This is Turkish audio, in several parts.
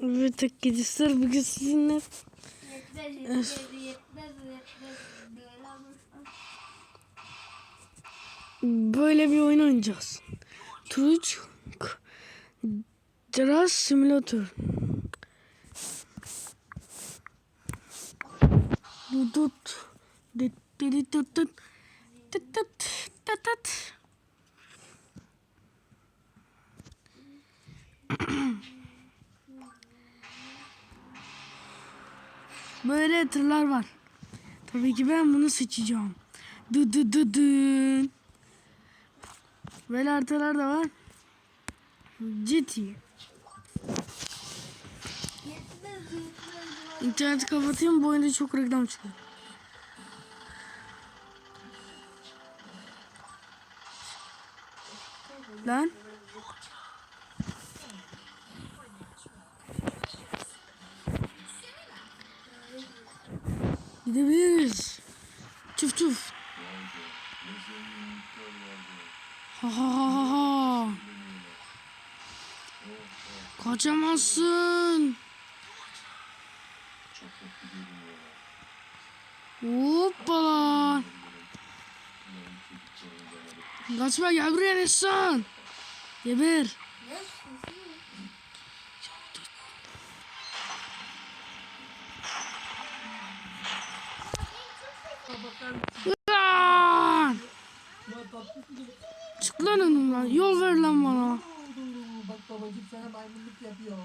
Evet arkadaşlar bugün sizinle böyle bir oyun oynayacağız. Truç Drass Simulator. Dudut. Dit dit dit dit. Tıt tıt tıt tıt. Böyle tırlar var. Tabii ki ben bunu seçeceğim. Dı dı dı dın. Böyle haritalar da var. GT. İnterneti kapatayım bu oyunda çok reklam çıkıyor. Lan. Çuf çuf. Ha. Kaçamazsın. Hoppala. Kaçma gel buraya Nessan. Geber. Lan! Çık lan önümden. Yol ver lan bana. Bak babacım sana maymunluk yapıyor.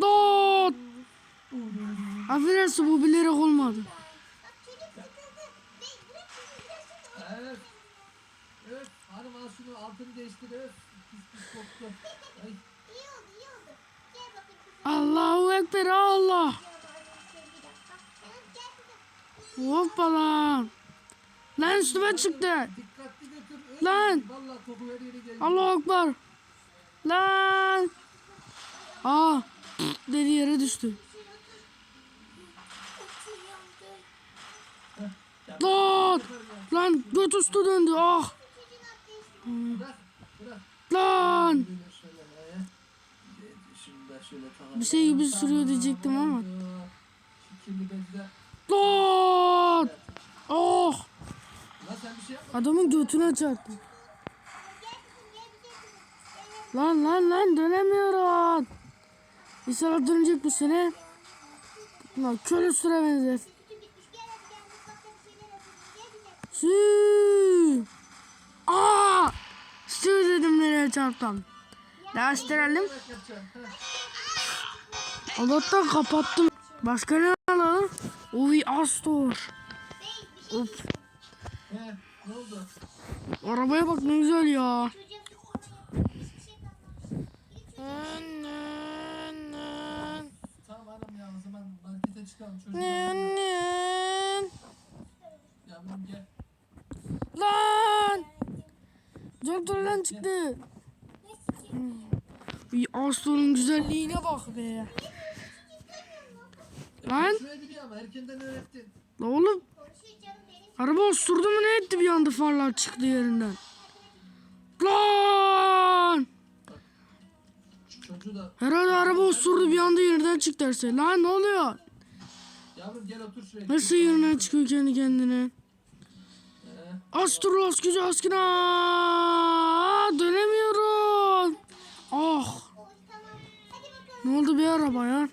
Dot. Affedersin bu bilerek olmadı. Evet. Evet. Hanım al şunu altını değiştir. Evet. Pis pis koktu. Ay. Allahu Ekber Allah. Hoppala. Lan üstüme çıktı. Lan. Allahu Ekber. Lan. Aa. Dedi yere düştü. Lan. Lan göt üstü döndü. Ah. Lan. Bir şey gibi sürüyor diyecektim ama. Lan. Oh. Lan sen bir şey yapma. Adamın götüne çarptı. Lan lan lan dönemiyorum. İnşallah dönecek bu sene. Lan köle süre benzer. Sü. Aa! Sü dedim nereye çarptım. Değiştirelim. Allah'tan kapattım. Başka ne alalım? Uy Astor. Of. Ne oldu? Arabaya bak ne güzel ya. Tamam ya o zaman markete çıkalım çocuğu. Yavrum gel. Lan! Doktordan çıktı. Bir Astor'un güzelliğine bak be. Lan! Şuraya gidiyor ama erkenden öğrettin. La oğlum araba osurdu mu ne etti bir anda farlar çıktı yerinden. Lan! Herhalde araba osurdu bir anda yerden çıktı derse. Lan ne oluyor? yavrum gel otur şuraya. Nasıl yerinden çıkıyor kendi kendine? He. Astro askıcı askına dönemiyorum. Ah ne oldu bir araba ya?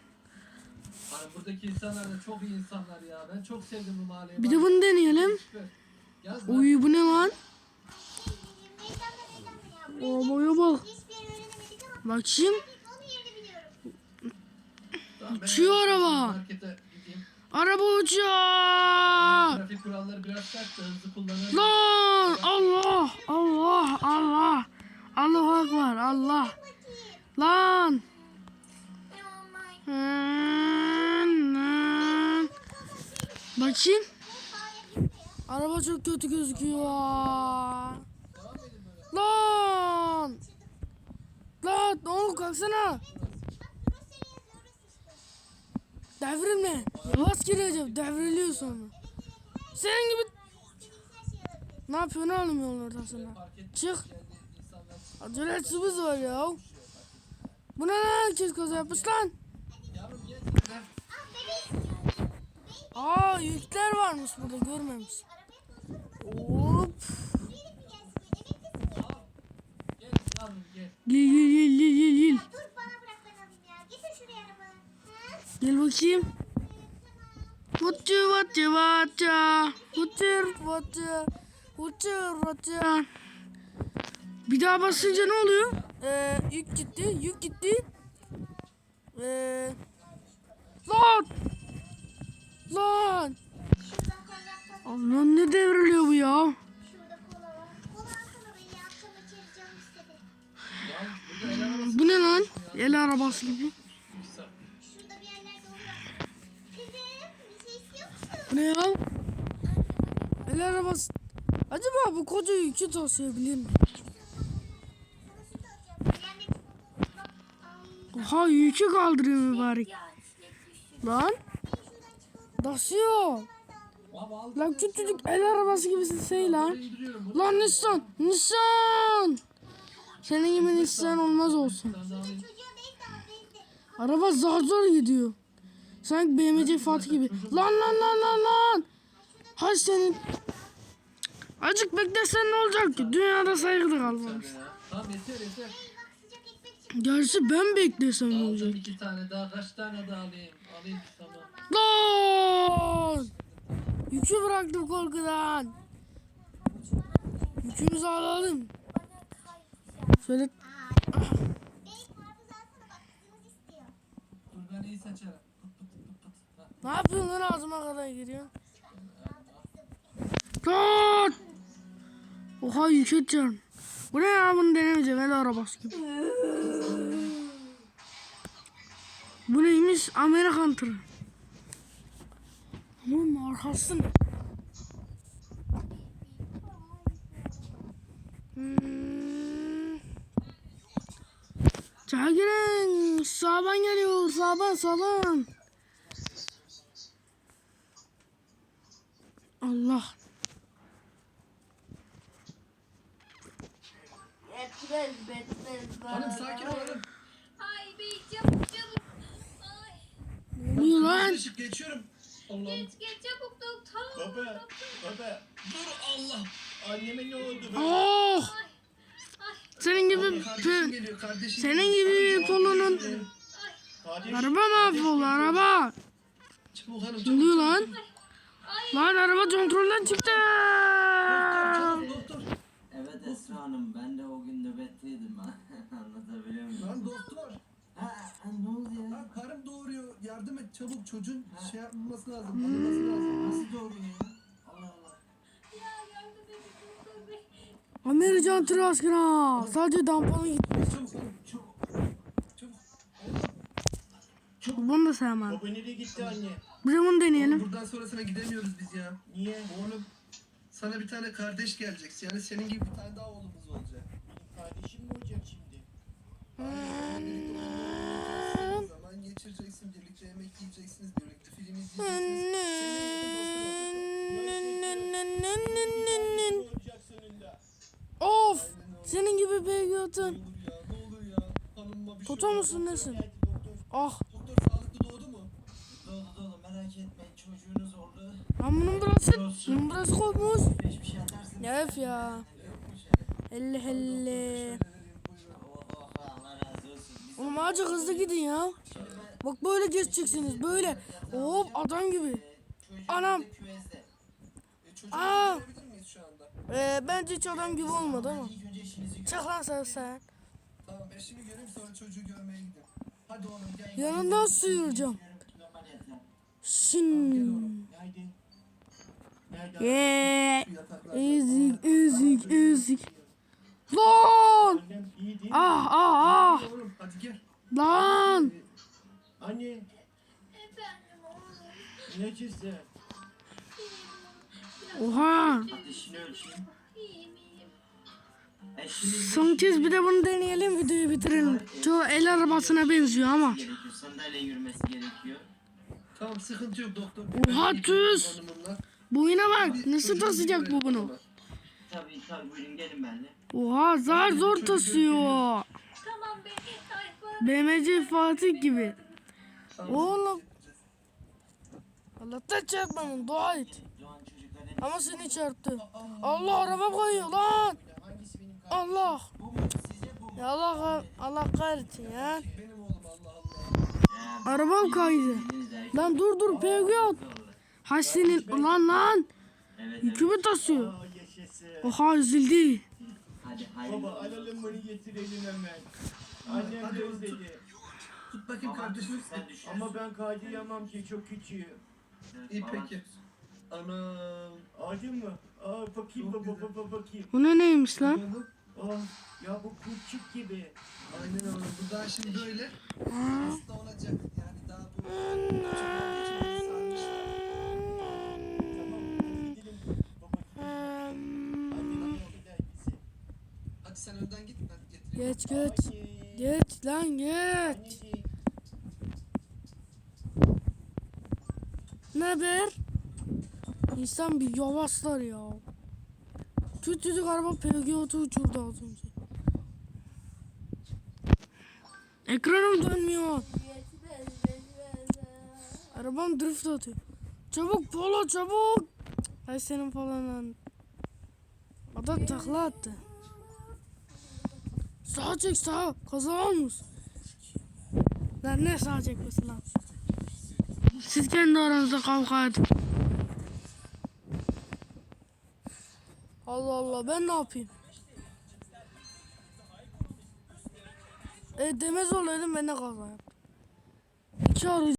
Hani buradaki insanlar da çok iyi insanlar ya. Ben çok sevdim bu mahalleyi. Bir de bunu deneyelim. Yaz lan. Uy bu ne lan? Arabaya bak. Bakayım. Tamam, ben uçuyor araba. Markete gideyim. Araba uçuyor. Trafik kuralları biraz sert de hızlı kullanır. Lan Allah Allah Bakayım. Araba çok kötü gözüküyor. Lan. Lan oğlum kalksana. Devrilme. Yavaş gireceğim. Devriliyor sonra. Senin gibi ne yapıyorsun oğlum yolun ortasında? Çık. Acelesimiz var ya. Bu ne lan? Herkes kaza yapmış lan. Yavrum gel. Gel. Aa yükler varmış burada görmemiş. Hop. Gel gel. Gel gel gel gel? Gel bakayım. Vucu vucu vucu. Vucu vucu. Vucu vucu. Bir daha basınca ne oluyor? Ee, yük gitti, yük gitti. Ee, lan! Lan! Allah'ım ne devriliyor bu ya? Bu ne lan? El arabası gibi. Bu ne ya? El arabası. Acaba bu koca yükü taşıyabilir mi? Oha yükü kaldırıyor mübarek. Lan Baba al. Lan küçücük el arabası gibisin şey lan. Lan Nissan. Nissan. Senin gibi Nissan olmaz olsun. Sen. Araba zar zor gidiyor. Sanki BMW Fatih gibi. Lan lan lan lan lan. Hay senin. Acık beklesen ne olacak ki? Dünyada saygıda kalmamış. Ya. Gerçi ben beklesem ne olacak? Aldım iki tane daha. Kaç tane daha alayım? Alayım tamam. Lan! Yükü bıraktım korkudan. Yükümüzü alalım. Şöyle ne yapıyorsun lan ağzıma kadar giriyor? Lan! Oha yük edeceğim. Bu ne ya bunu denemeyeceğim el arabası gibi. Bu neymiş? Amerikan tırı. Aman arkası ne? Hmm. Çağırın. Saban geliyor. Saban saban. Allah. Betmez betmez. Hanım sakin ol hanım. Ay bey çabuk çabuk. Ay Ne oluyor lan? Geçiyorum. Allah'ım. geç geç çabuk doktor. Baba, baba, dur Allah. Anneme ne oldu? be? Oh! Ay ay Senin gibi Kardeşim geliyor kardeşim. senin gibi polonun Kardeşim, araba mahvoldu araba. Çabuk hanım Ne çabuk. oluyor lan? ay. Lan araba kontrolden çıktı. Çabuk doktor. Evet Esra Hanım ben de o gün nöbetteydim anlatabiliyor muyum? Lan doktor. Ha, ha, ne oldu ya? Lan karım doğuruyor. Yardım et çabuk çocuğun şey yapması lazım. Alınması lazım. Nasıl doğru ya? Allah Allah. Ya yardım edin doktor bey. Amerikan tırı askına. Sadece damponu gitti. Çabuk hanım. Çok Çabuk. Bunu da sevmem. Baba nereye gitti anne? Bir de bunu deneyelim. Buradan sonrasına gidemiyoruz biz ya. Niye? Oğlum sana bir tane kardeş gelecek. Yani senin gibi bir tane daha oğlumuz olacak. Kardeşim mi olacak şimdi? Zaman geçireceksin, birlikte yemek yiyeceksiniz, birlikte film izleyeceksiniz. Ne olacak sonunda? Of! Senin gibi. Ne ne bir şey Toto musun nesin? Ah! Doktor sağlıklı. Lan bunun burası, bunun burası kopmuş. Ya öf ya. Olsun. Biz Oğlum azıcık hızlı gidin ya. Bak böyle geçeceksiniz böyle. Hop adam gibi. Anam. Aa! Ee, bence hiç adam gibi olmadı ama. Çık lan sen sen. Tamam ben şimdi göreyim sonra çocuğu görmeye gidelim. Hadi oğlum gel. Yanından sıyıracağım. Şin. Yataklar. Ezik ezik ezik. Lan. Ah ah ah. Lan. Anne, Efendim oğlum. ne çizdi? Oha. Ateşini ölçeyim. İyiyim iyiyim. E şimdi Son kez bir de bunu deneyelim videoyu bitirelim. Çoğu el arabasına benziyor ama. gerekiyor. Sandalye yürümesi gerekiyor. Tamam sıkıntı yok doktor. Oha, Ben tüz. Boyuna bak. Nasıl taşıyacak bu bunu? Tabii tabii buyurun gelin benimle. Oha zar zor taşıyor. Tamam. Ay BMC Fatih gibi. Oğlum. Allah'tan çarpmadın dua et. Ama seni çarptı. Allah araba koyuyor lan. Allah. Ya Allah Allah kahretsin ya. Arabam kaydı. Lan dur dur PG at. oldu. Ha senin lan lan. Yükümü yaşasın. Oha üzüldü. Baba alalım bunu getirelim hemen. Annem de özledi. Tut bakayım Baba, kardeşim. Sen. Ama ben kaydıyamam ki çok küçüğüm. Evet, İyi baba. peki. Anam. Aldın mı? Aa bakayım Çok baba güzel. baba bakayım. Bu ne neymiş lan? Aa ya bu kurtçuk gibi. Aynen oğlum. Bu daha şimdi böyle. Hasta olacak. Yani daha bu. Çok olduğu için sarmış. Tamam hadi gidelim babacığım. Annemin gider bizi. Hadi sen önden git ben getireyim. Geç geç. Anne. Geç lan geç. Anneciğim. Ne haber? İnsan bir yavaşlar ya. Küçücük araba PGO'tu uçurdu az önce. Ekranım dönmüyor. Arabam drift atıyor. Çabuk polo çabuk. Ay senin falan lan. Adam takla attı. Sağa çek sağa. Kaza olmuş. Lan ne sağa çekmesin lan. Siz kendi aranızda kavga edin. Allah Allah ben ne yapayım? E demez olaydım ben de kaza yaptım. İki arı